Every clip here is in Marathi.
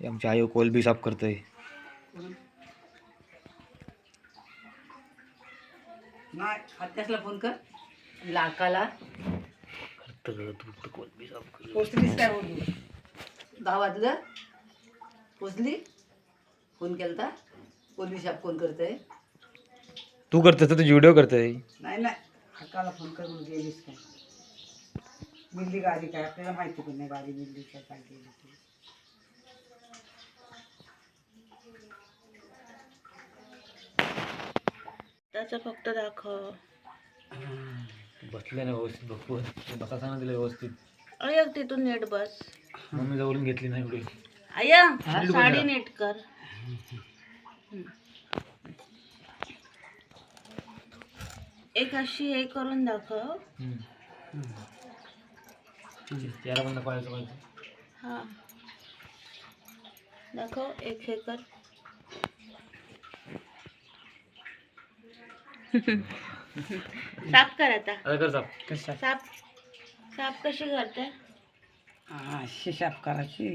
आमची आई कोलबी साफ करते नाही आत्यासला फोन कर? लाकाला. कोलबी साफ कर? पोचलीस काय बोलू? दहा वाजलं. पोचली? फोन केलता? पोलीस साहेब फोन करतोय? तू करते तर तुझी व्हिडिओ करते नाही. नाही हक्काला फोन करून गेलीस काय? मिल्ली गाडी काय? आपल्याला माहिती पण नाही गाडी मिल्ली काय काय गेली त्याचं फक्त दाखव. बसले ना व्यवस्थित बघू बसा सांगा दिलं व्यवस्थित अय तिथून नीट बस. मम्मी जवळून घेतली नाही एवढी. आया नीट साडी. नीट कर. एक अशी हे करून दाखव. चेहरा बंद पाहायचं पाहिजे. हा. दाखव एक हे कर. साफ कर आता. आता कर साफ. कशा साफ? साफ कशी करते? हा शिशाप करायची.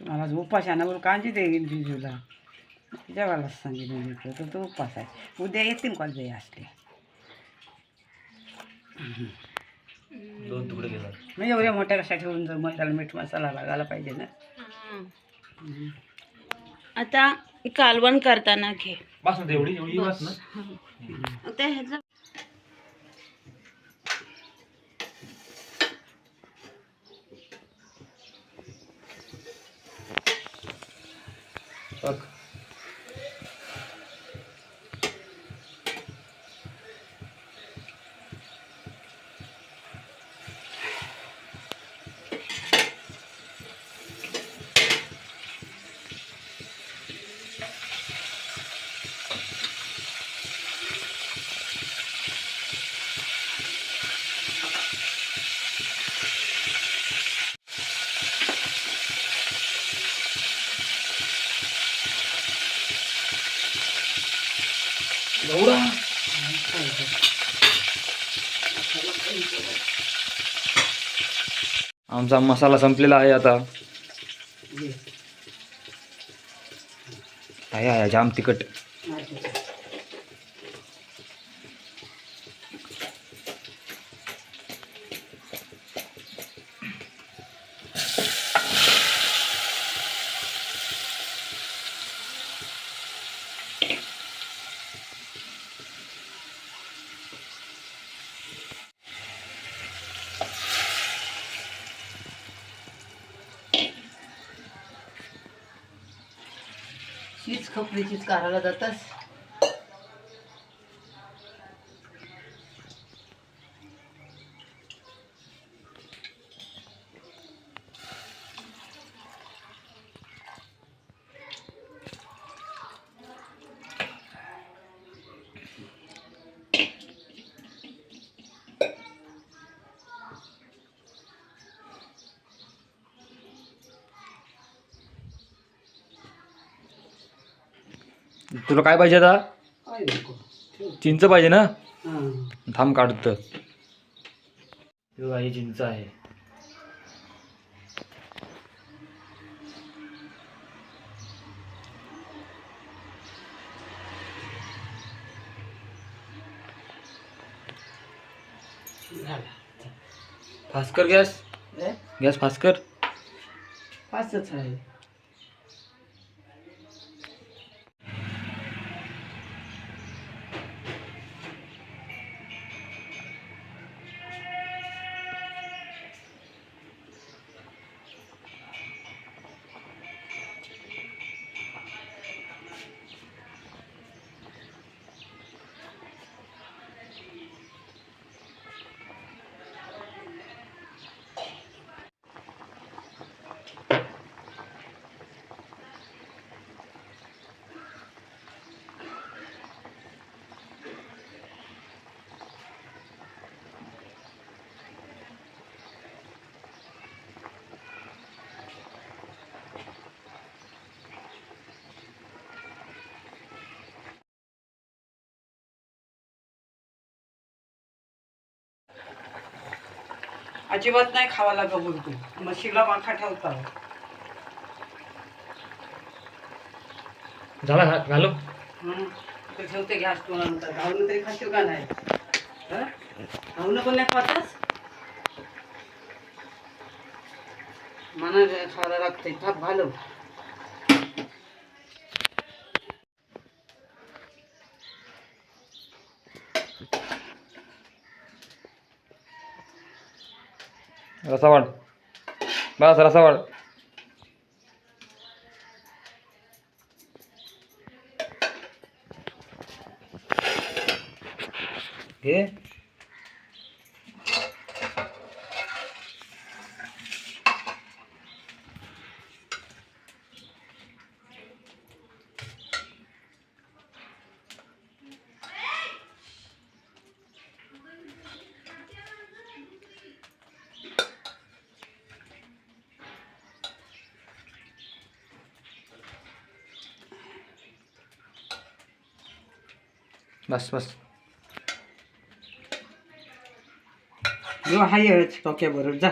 मला उपाशाना बोल कांजी देईन जिजूला. जेवायला सांगितलं मी तर तो उपास आहे. उद्या येतील कॉल जाई असले? दोन तुकडे घेतात मी एवढ्या मोठ्या कशा ठेवून जर मसाला मीठ मसाला लागायला पाहिजे ना. आता कालवण करताना घे. बस ना एवढी एवढी बस. ना? आता ह्याचं एवढा? आमचा मसाला संपलेला आहे आता. आहे आहे जाम तिखट. तीच खपली चीज काढायला जातास तुला काय पाहिजे आता? काय नको. ठेव. चिंच पाहिजे ना? हां. थांब काढत ही चिंच आहे. झाला. फास्ट कर गॅस? ए? गॅस फास्ट कर पाचच आहे. अजिबात नाही खावाला का बोलतो म्हशीला पाखा ठेवता झाला घालू? हं. ते ठेवते गॅस नंतर. घालून तरी खाशील का नाही? हं? घालून पण नाही खातच मला खायला लागतंय. थाप घालव रसा वाढ बस रसा वाढ बस बस. हाय टोक्या बरोबर जा.